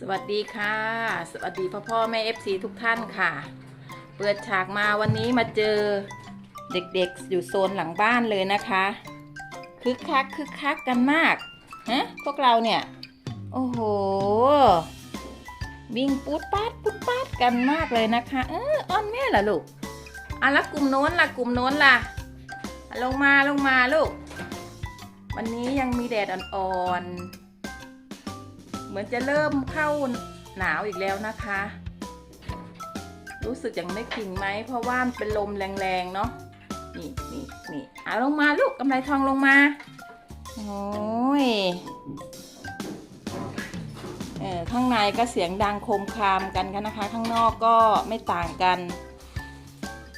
สวัสดีค่ะ สวัสดีพ่อพ่อแม่เอฟซีทุกท่านค่ะ เปิดฉากมาวันนี้มาเจอเด็กๆอยู่โซนหลังบ้านเลยนะคะคึกคักคึกคักกันมากฮะพวกเราเนี่ย โอ้โห วิ่งปูดปาดปูดปาดกันมากเลยนะคะ เอออ้อนแม่ล่ะลูกอะแล้วกลุ่มโน้นล่ะกลุ่มโน้นล่ะอะลงมาลงมาลูก วันนี้ยังมีแดดอ่อนๆ เหมือนจะเริ่มเข้าหนาวอีกแล้วนะคะ รู้สึกอย่างไม่กิ่งไหม เพราะว่ามันเป็นลมแรงๆเนาะนี่นี่นี่เอาลงมาลูกกำไรทองลงมาโอ้ยเออข้างในก็เสียงดังโคมครามกันกันนะคะ ข้างนอกก็ไม่ต่างกัน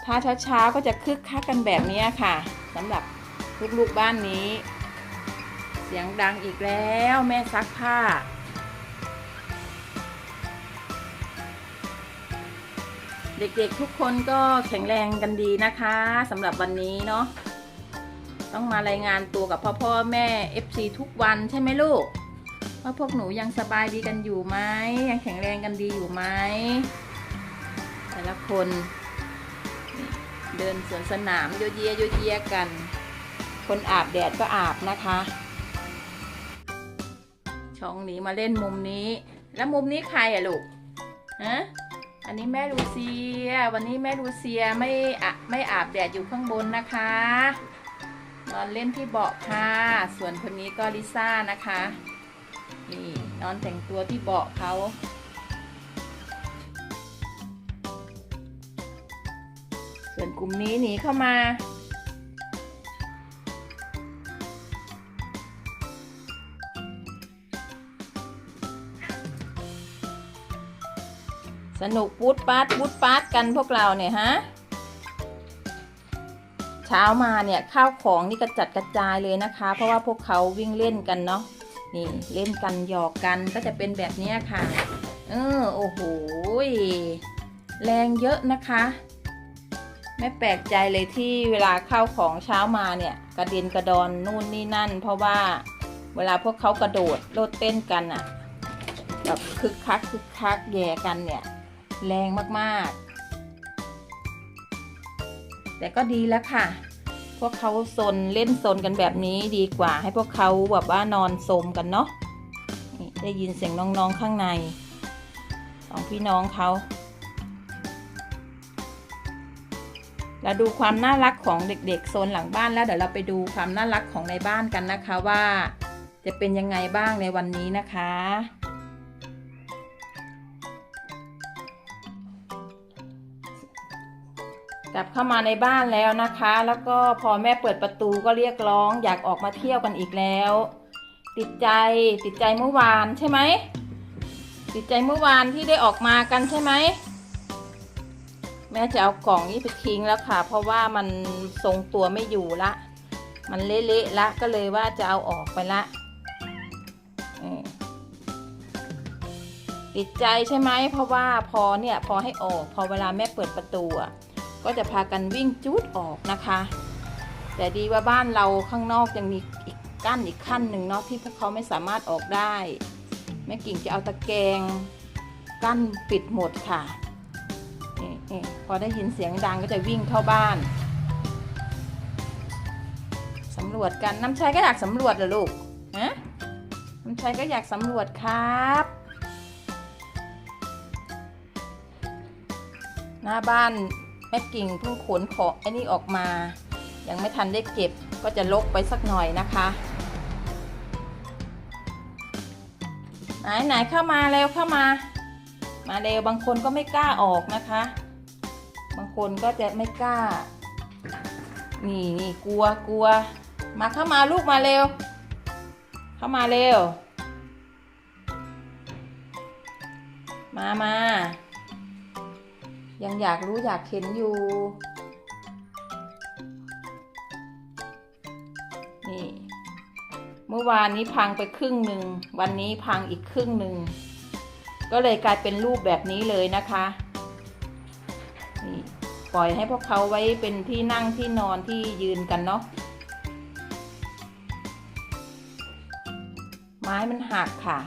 ถ้าเช้าๆก็จะคึกคักกันแบบนี้ค่ะสำหรับลูกๆบ้านนี้ เสียงดังอีกแล้วแม่ซักผ้า เด็กๆทุกคนก็แข็งแรงกันดีนะคะสำหรับวันนี้เนาะต้องมารายงานตัวกับพ่อพ่อแม่ FC ทุกวันใช่ไหมลูกว่าพวกหนูยังสบายดีกันอยู่ไหมยังแข็งแรงกันดีอยู่ไหมแต่ละคน เดินสวนสนามโยเยโยเยกัน คนอาบแดดก็อาบนะคะ ช่องนี้มาเล่นมุมนี้ แล้วมุมนี้ใครอะลูกฮะ อันนี้แม่ลูเซีย วันนี้แม่ลูเซียไม่อะไม่อาบแดดอยู่ข้างบนนะคะ นอนเล่นที่เบาะค่ะ ส่วนคนนี้ก็ลิซ่านะคะ นี่นอนแต่งตัวที่เบาะเขาส่วนกลุ่มนี้หนีเข้ามา สนุกปูดปาดปูดปาดกันพวกเราเนี่ยฮะ เช้ามาเนี่ยข้าวของนี่กระจัดกระจายเลยนะคะ เพราะว่าพวกเขาวิ่งเล่นกันเนาะ นี่เล่นกันหยอกกันก็จะเป็นแบบนี้ค่ะ เออโอ้โห แรงเยอะนะคะ ไม่แปลกใจเลยที่เวลาข้าวของเช้ามาเนี่ยกระเด็นกระดอนนู่นนี่นั่น เพราะว่าเวลาพวกเขากระโดดโลดเต้นกันอะแบบคึกคักคึกคักแย่กันเนี่ย แรงมากๆ แต่ก็ดีแล้วค่ะ พวกเขาซนเล่นซนกันแบบนี้ดีกว่า ให้พวกเขาแบบว่านอนสมกันเนาะได้ยินเสียงน้องๆข้างในสองพี่น้องเขาเราดูความน่ารักของเด็กๆโซนหลังบ้านแล้วเดี๋ยวเราไปดูความน่ารักของในบ้านกันนะคะว่า จะเป็นยังไงบ้างในวันนี้นะคะ กลับเข้ามาในบ้านแล้วนะคะ แล้วก็พอแม่เปิดประตูก็เรียกร้อง อยากออกมาเที่ยวกันอีกแล้ว ติดใจติดใจเมื่อวานใช่ไหมติดใจเมื่อวานที่ได้ออกมากันใช่ไหมแม่จะเอากล่องนี้ไปทิ้งแล้วค่ะ เพราะว่ามันทรงตัวไม่อยู่ละ มันเละๆละก็เลยว่าจะเอาออกไปละติดใจใช่ไหมเพราะว่าพอเนี่ยพอให้ออก พอเวลาแม่เปิดประตูอะ ก็จะพากันวิ่งจูดออกนะคะ แต่ดีว่าบ้านเราข้างนอกยังมีอีกกั้นอีกขั้นหนึ่งเนาะที่พวกเขาไม่สามารถออกได้แม่กิ่งจะเอาตะแกรงกั้นปิดหมดค่ะนี่พอได้ยินเสียงดังก็จะวิ่งเข้าบ้านสำรวจกันน้ำชัยก็อยากสำรวจเหรอลูกฮะน้ำชัยก็อยากสำรวจครับหน้าบ้าน แม่กิ่งเพิ่งขนของไอ้นี่ออกมา ยังไม่ทันได้เก็บก็จะลกไปสักหน่อยนะคะไหนไหนเข้ามาเร็วเข้ามา มาเร็วบางคนก็ไม่กล้าออกนะคะ บางคนก็จะไม่กล้า นี่นี่กลัวกลัว มาเข้ามาลูกมาเร็ว เข้ามาเร็ว มามา ยังอยากรู้อยากเห็นอยู่ นี่ เมื่อวานนี้พังไปครึ่งหนึ่ง วันนี้พังอีกครึ่งหนึ่ง ก็เลยกลายเป็นรูปแบบนี้เลยนะคะ นี่ปล่อยให้พวกเขาไว้เป็นที่นั่งที่นอนที่ยืนกันเนาะ ไม้มันหักค่ะ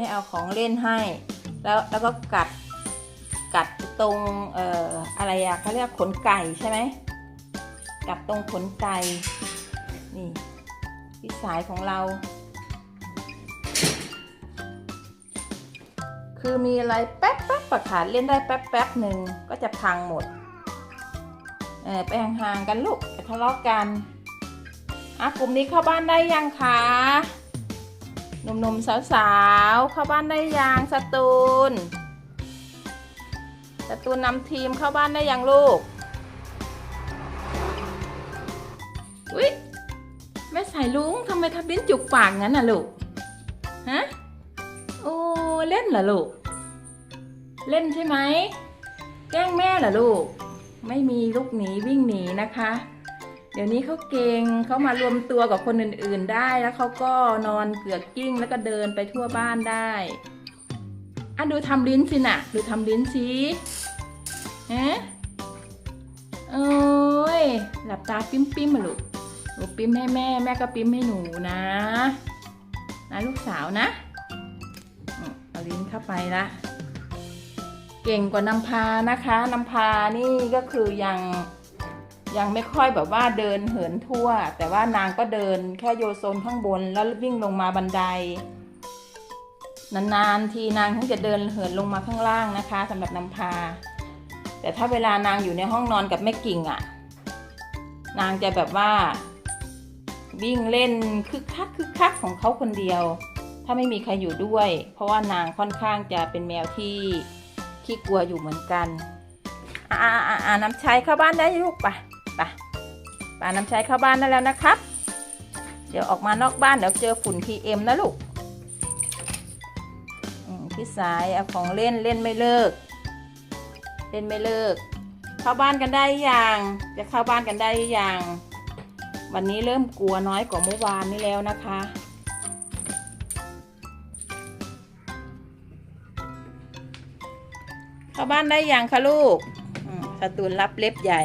ไม่เอาของเล่นให้ แล้วแล้วก็กัดกัดตรงเอ่ออะไรอะเขาเรียกขนไก่ใช่ไหมกัดตรงขนไก่นี่พี่สายของเรา คือมีอะไรแป๊บแป๊บประขาดเล่นได้แป๊บแป๊บหนึ่งก็จะพังหมดเออไปห่างๆกันลูกทะเลาะกันอะกลุ่มนี้เข้าบ้านได้ยังคะ หนุ่มๆสาวๆ เข้าบ้านได้ยังสตูนสตูนนำทีมเข้าบ้านได้ยังลูกอุ๊ยแม่สายลุงทำไมทำลิ้นจุกปากงั้นน่ะลูกฮะโอ้เล่นเหรอลูก เล่นใช่ไหมแกล้งแม่เหรอลูก ไม่มีลูกหนีวิ่งหนีนะคะ เดี๋ยวนี้เขาเก่งเขามารวมตัวกับคนอื่นๆได้แล้วเขาก็นอนเกือกกิ้งแล้วก็เดินไปทั่วบ้านได้อะดูทำลิ้นสินะดูทำลิ้นสิฮะโอ้ยหลับตาปิ้มปิ้มๆมาลูกหนูปิ้มให้แม่ แม่ก็ปิ้มให้หนูนะนะลูกสาวนะอืมเอาลิ้นเข้าไปละเก่งกว่านำพานะคะนำพานี่ก็คือยัง ยังไม่ค่อยแบบว่าเดินเหินทั่ว แต่ว่านางก็เดินแค่โยโซนข้างบนแล้ววิ่งลงมาบันได นานๆทีนางถึงจะเดินเหินลงมาข้างล่างนะคะสำหรับนำพา แต่ถ้าเวลานางอยู่ในห้องนอนกับแม่กิ่งอะ่ะ นางจะแบบว่า วิ่งเล่นคึกคักคึกคักของเขาคนเดียว ถ้าไม่มีใครอยู่ด้วย เพราะว่านางค่อนข้างจะเป็นแมวที่ขี้กลัวอยู่เหมือนกันอ่าอ่าอ่าน้ำชัยเข้าบ้านได้ลูกปะ ปาน้ำชัยเข้าบ้านได้แล้วนะครับ เดี๋ยวออกมานอกบ้านเดี๋ยวเจอฝุ่น PM นะลูกพี่สายเอาของเล่นเล่นไม่เลิก เล่นไม่เลิก เข้าบ้านกันได้ยังจะเข้าบ้านกันได้ยังวันนี้เริ่มกลัวน้อยกว่าเมื่อวานนี้แล้วนะคะเข้าบ้านได้ยังคะลูกสตูนรับเล็บใหญ่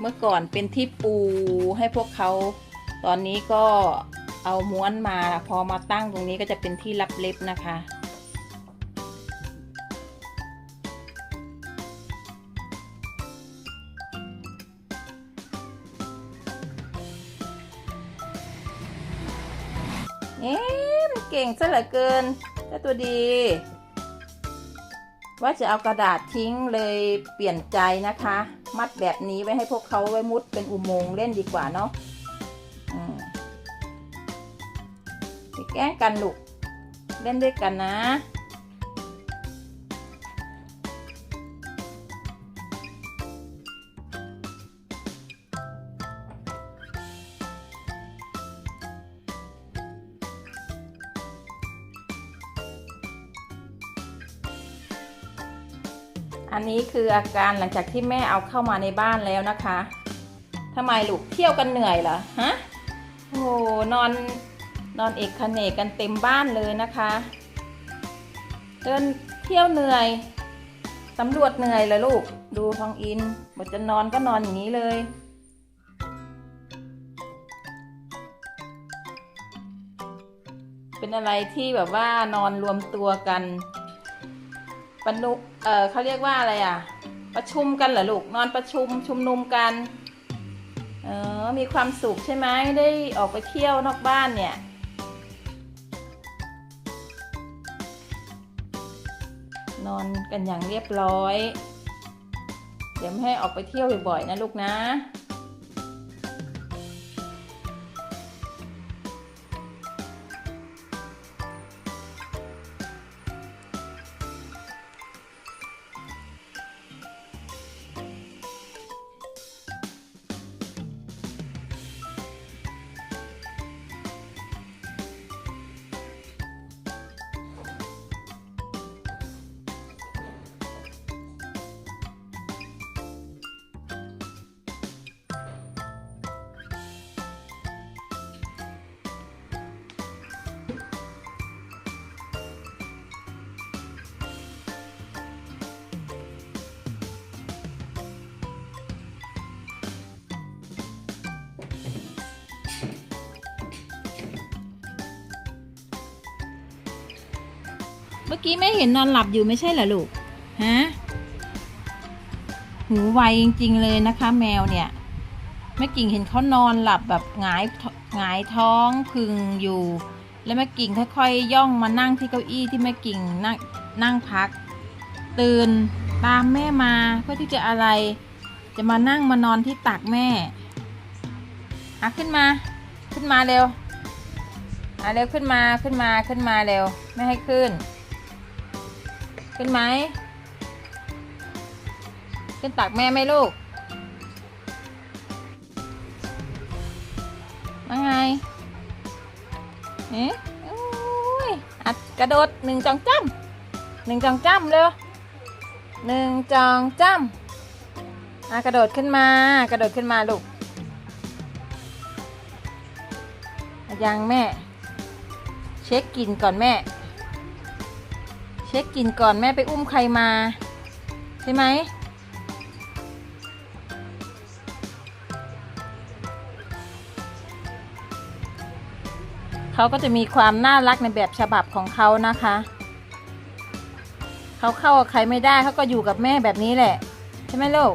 เมื่อก่อนเป็นที่ปูให้พวกเขาตอนนี้ก็เอาม้วนมาพอมาตั้งตรงนี้ก็จะเป็นที่รับเล็บนะคะ เอ๊ะมันเก่งซะเหลือเกินเจ้าตัวดี ว่าจะเอากระดาษทิ้งเลยเปลี่ยนใจนะคะ มัดแบบนี้ไว้ให้พวกเขาไว้มุดเป็นอุโมงค์เล่นดีกว่าเนาะแกล้งกันลูกเล่นด้วยกันนะ อันนี้คืออาการหลังจากที่แม่เอาเข้ามาในบ้านแล้วนะคะทำไมลูกเที่ยวกันเหนื่อยเหรอฮะโอ้นอนนอนเอกคเนกกันเต็มบ้านเลยนะคะ เดินเที่ยวเหนื่อยสำรวจเหนื่อยเลยลูก ดูทองอินบทจะนอนก็นอนอย่างนี้เลยเป็นอะไรที่แบบว่านอนรวมตัวกัน ปนุเออเขาเรียกว่าอะไรอะ ประชุมกันเหรอลูก นอนประชุมชุมนุมกัน เออ มีความสุขใช่ไหมได้ออกไปเที่ยวนอกบ้านเนี่ยนอนกันอย่างเรียบร้อย เดี๋ยวไม่ให้ออกไปเที่ยวบ่อยๆนะลูกนะ มื่อกี้แม่เห็นนอนหลับอยู่ไม่ใช่เหรอลูก ฮะ หูไวจริง ๆ เลยนะคะ แมวเนี่ย แม่กิ่งเห็นเขานอนหลับแบบหงายหงายท้องพึงอยู่ แล้วแม่กิ่งค่อยๆย่องมานั่งที่เก้าอี้ที่แม่กิ่งนั่งนั่งพัก ตื่นตามแม่มาเพื่อที่จะอะไร จะมานั่งมานอนที่ตักแม่อะขึ้นมา ขึ้นมาเร็วอะเร็วขึ้นมาขึ้นมาขึ้นมาเร็ว ไม่ให้ขึ้น ขึ้นไหมขึ้นตักแม่ไหมลูกว่าไงเอ๊ะอ้ยอัดกระโดดหนึ่งจองจ้ำหนึ่งจองจ้ำเร็วหนึ่งจองจ้ำอะกระโดดขึ้นมากระโดดขึ้นมาลูกยังแม่ เช็คกลิ่นก่อนแม่ เช็คกลิ่นก่อนแม่ไปอุ้มใครมา ใช่ไหมเขาก็จะมีความน่ารักในแบบฉบับของเขานะคะ เขาเข้ากับใครไม่ได้เขาก็อยู่กับแม่แบบนี้แหละ ใช่ไหมลูก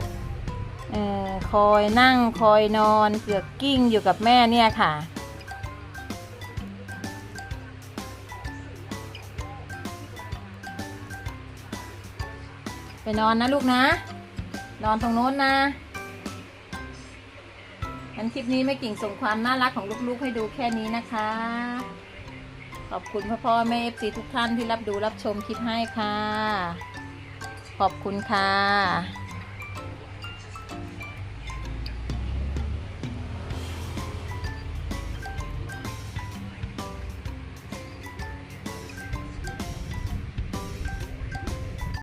ออคอยนั่งคอยนอนเกือกกิ้งอยู่กับแม่เนี่ยค่ะ ไปนอนนะลูกนะ นอนตรงโน้นนะงั้นคลิปนี้แม่กิ่งส่งความน่ารักของลูกๆ ให้ดูแค่นี้นะคะ ขอบคุณพ่อพ่อแม่เอฟซีทุกท่านที่รับดูรับชมคลิปให้ค่ะ ขอบคุณค่ะ